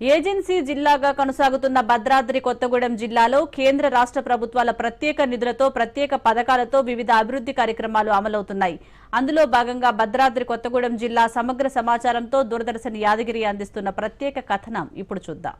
Agency జిల్లాగా కొనసాగుతున్న భద్రాద్రి కొత్తగూడెం జిల్లాలో కేంద్ర రాష్ట్ర ప్రభుత్వాల ప్రత్యేక నిధులతో ప్రత్యేక పథకాలతో వివిధ అభివృద్ధి కార్యక్రమాలు అమలవుతున్నాయి. అందులో భాగంగా భద్రాద్రి కొత్తగూడెం జిల్లా సమగ్ర సమాచారంతో దూరదర్శన్ యాదగిరి అందిస్తున్న ప్రత్యేక కథనం ఇప్పుడు చూద్దాం.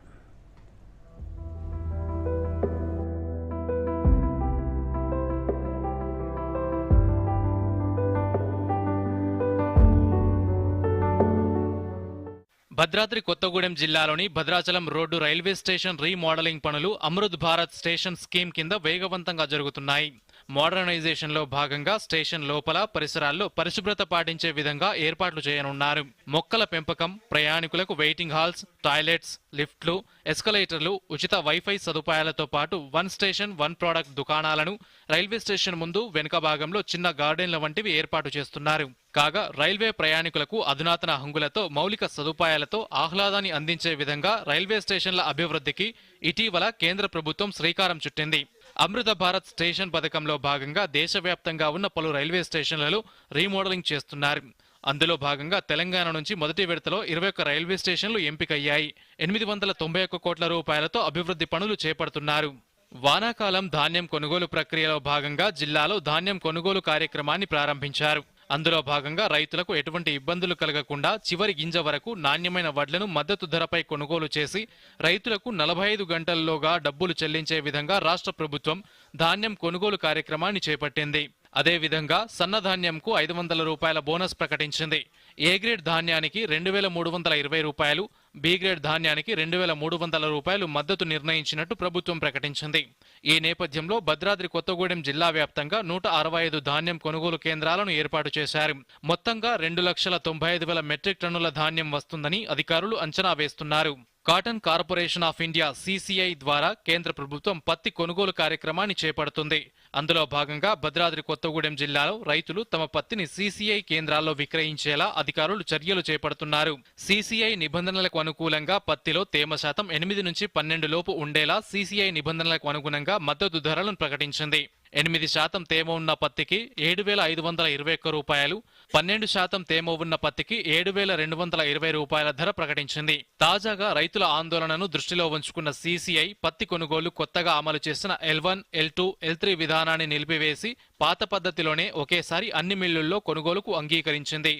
భద్రాద్రి కొత్తగూడెం జిల్లాలోని Bhadrachalam road railway station remodelling పనులు అమృత్ భారత్ స్టేషన్ స్కీమ్ కింద వేగవంతంగా జరుగుతున్నాయి. మోడర్నైజేషన్లో భాగంగా స్టేషన్ లోపల పరిసరాల్లో పరిశుభ్రత పాటించే విధంగా ఏర్పాట్లు చేయనున్నారు. మొక్కల పెంపకం ప్రయాణికులకు వెయిటింగ్ హాల్స్ టాయిలెట్స్ లిఫ్ట్లు ఎస్కలేటర్లు ఉచిత వైఫై సదుపాయాలతో పాటు వన్ స్టేషన్ వన్ ప్రోడక్ట్ దుకాణాలను రైల్వే స్టేషన్ ముందు వెనుక భాగంలో చిన్న గార్డెన్ల వంటివి ఏర్పాటు చేస్తున్నారు. కాగా రైల్వే ప్రయాణికులకు అధునాతన హంగులతో మౌలిక సదుపాయాలతో ఆహ్లాదాన్ని అందించే విధంగా రైల్వే స్టేషన్ల అభివృద్ధికి ఇటీవల కేంద్ర ప్రభుత్వం శ్రీకారం చుట్టింది. అమృత భారత్ స్టేషన్ పథకంలో భాగంగా దేశవ్యాప్తంగా ఉన్న పలు రైల్వే స్టేషన్లలో రీమోడలింగ్ చేస్తున్నారు. అందులో భాగంగా తెలంగాణ నుంచి మొదటి విడతలో ఇరవై ఒక్క రైల్వే స్టేషన్లు ఎంపికయ్యాయి. ఎనిమిది వందల తొంభై ఒక్క కోట్ల రూపాయలతో అభివృద్ధి పనులు చేపడుతున్నారు. వానాకాలం ధాన్యం కొనుగోలు ప్రక్రియలో భాగంగా జిల్లాలో ధాన్యం కొనుగోలు కార్యక్రమాన్ని ప్రారంభించారు. అందులో భాగంగా రైతులకు ఎటువంటి ఇబ్బందులు కలగకుండా చివరి గింజ వరకు నాణ్యమైన వడ్లను మద్దతు ధరపై కొనుగోలు చేసి రైతులకు నలభై ఐదు గంటల్లోగా డబ్బులు చెల్లించే విధంగా రాష్ట్ర ప్రభుత్వం ధాన్యం కొనుగోలు కార్యక్రమాన్ని చేపట్టింది. అదేవిధంగా సన్నధాన్యంకు ఐదు వందల రూపాయల బోనస్ ప్రకటించింది. ఏ గ్రేడ్ ధాన్యానికి రెండు వేల మూడు వందల ఇరవై రూపాయలు బి గ్రేడ్ ధాన్యానికి రెండు వేల మూడు వందల రూపాయలు మద్దతు నిర్ణయించినట్టు ప్రభుత్వం ప్రకటించింది. ఈ నేపథ్యంలో భద్రాద్రి కొత్తగూడెం జిల్లా వ్యాప్తంగా నూట అరవై ఐదు ధాన్యం కొనుగోలు కేంద్రాలను ఏర్పాటు చేశారు. మొత్తంగా రెండు లక్షల తొంభై ఐదు వేల మెట్రిక్ టన్నుల ధాన్యం వస్తుందని అధికారులు అంచనా వేస్తున్నారు. Cotton corporation of India CCI ద్వారా కేంద్ర ప్రభుత్వం పత్తి కొనుగోలు కార్యక్రమాన్ని చేపడుతుంది. అందులో భాగంగా భద్రాద్రి కొత్తగూడెం జిల్లాలో రైతులు తమ పత్తిని సీసీఐ కేంద్రాల్లో విక్రయించేలా అధికారులు చర్యలు చేపడుతున్నారు. సీసీఐ నిబంధనలకు అనుకూలంగా పత్తిలో తేమ శాతం ఎనిమిది నుంచి పన్నెండు లోపు ఉండేలా సీసీఐ నిబంధనలకు అనుగుణంగా మద్దతు ధరలను ప్రకటించింది. ఎనిమిది శాతం తేమ ఉన్న పత్తికి ఏడు వేల ఐదు వందల ఇరవై ఒక్క రూపాయలు పన్నెండు శాతం తేమ ఉన్న పత్తికి ఏడు వేల రెండు వందల ఇరవై రూపాయల ధర ప్రకటించింది. తాజాగా రైతుల ఆందోళనను దృష్టిలో ఉంచుకున్న సీసీఐ పత్తి కొనుగోలు కొత్తగా అమలు చేసిన L one L two L three విధానాన్ని నిలిపివేసి పాత పద్ధతిలోనే ఒకేసారి అన్ని మిల్లుల్లో కొనుగోలుకు అంగీకరించింది.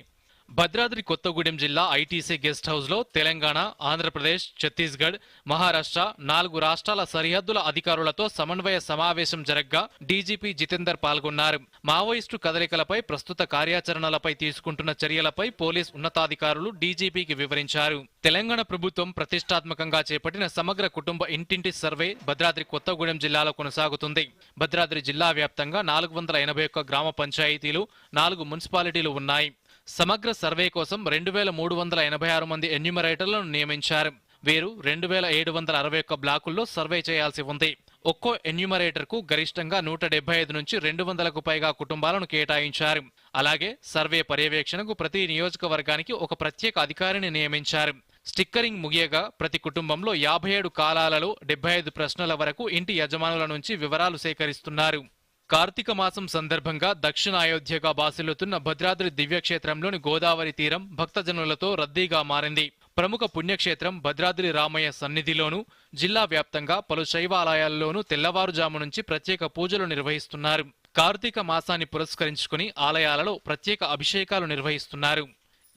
భద్రాద్రి కొత్తగూడెం జిల్లా ఐటీసీ గెస్ట్ హౌస్లో తెలంగాణ ఆంధ్రప్రదేశ్ ఛత్తీస్గఢ్ మహారాష్ట్ర నాలుగు రాష్ట్రాల సరిహద్దుల అధికారులతో సమన్వయ సమావేశం జరగ్గా డీజీపీ జితేందర్ పాల్గొన్నారు. మావోయిస్టు కదలికలపై ప్రస్తుత కార్యాచరణలపై తీసుకుంటున్న చర్యలపై పోలీస్ ఉన్నతాధికారులు డీజీపీకి వివరించారు. తెలంగాణ ప్రభుత్వం ప్రతిష్టాత్మకంగా చేపట్టిన సమగ్ర కుటుంబ ఇంటింటి సర్వే భద్రాద్రి కొత్తగూడెం జిల్లాలో కొనసాగుతుంది. భద్రాద్రి జిల్లా వ్యాప్తంగా నాలుగు వందల ఎనభై ఒక్క గ్రామ పంచాయతీలు నాలుగు మున్సిపాలిటీలు ఉన్నాయి. సమగ్ర సర్వే కోసం రెండు వేల మూడు వందల ఎనభై ఆరు మంది ఎన్యూమరేటర్లను నియమించారు. వీరు రెండు వేల ఏడు వందల అరవై ఒక్క బ్లాకుల్లో సర్వే చేయాల్సి ఉంది. ఒక్కో ఎన్యూమరేటర్కు గరిష్టంగా నూట డెబ్బై ఐదు నుంచి రెండు వందలకు పైగా కుటుంబాలను కేటాయించారు. అలాగే సర్వే పర్యవేక్షణకు ప్రతి నియోజకవర్గానికి ఒక ప్రత్యేక అధికారిని నియమించారు. స్టిక్కరింగ్ ముగియగా ప్రతి కుటుంబంలో యాభై ఏడు కాలాలలో డెబ్బై ఐదు ప్రశ్నల వరకు ఇంటి యజమానుల నుంచి వివరాలు సేకరిస్తున్నారు. కార్తీక మాసం సందర్భంగా దక్షిణ అయోధ్యగా బాసిల్లుతున్న భద్రాద్రి దివ్యక్షేత్రంలోని గోదావరి తీరం భక్తజనులతో రద్దీగా మారింది. ప్రముఖ పుణ్యక్షేత్రం భద్రాద్రి రామయ్య సన్నిధిలోను జిల్లా వ్యాప్తంగా పలు శైవాలయాల్లోనూ తెల్లవారుజాము నుంచి ప్రత్యేక పూజలు నిర్వహిస్తున్నారు. కార్తీక మాసాన్ని పురస్కరించుకుని ఆలయాలలో ప్రత్యేక అభిషేకాలు నిర్వహిస్తున్నారు.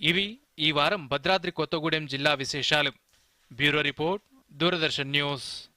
ఇవి ఈ వారం భద్రాద్రి కొత్తగూడెం జిల్లా విశేషాలు. Bureau report Doordarshan news.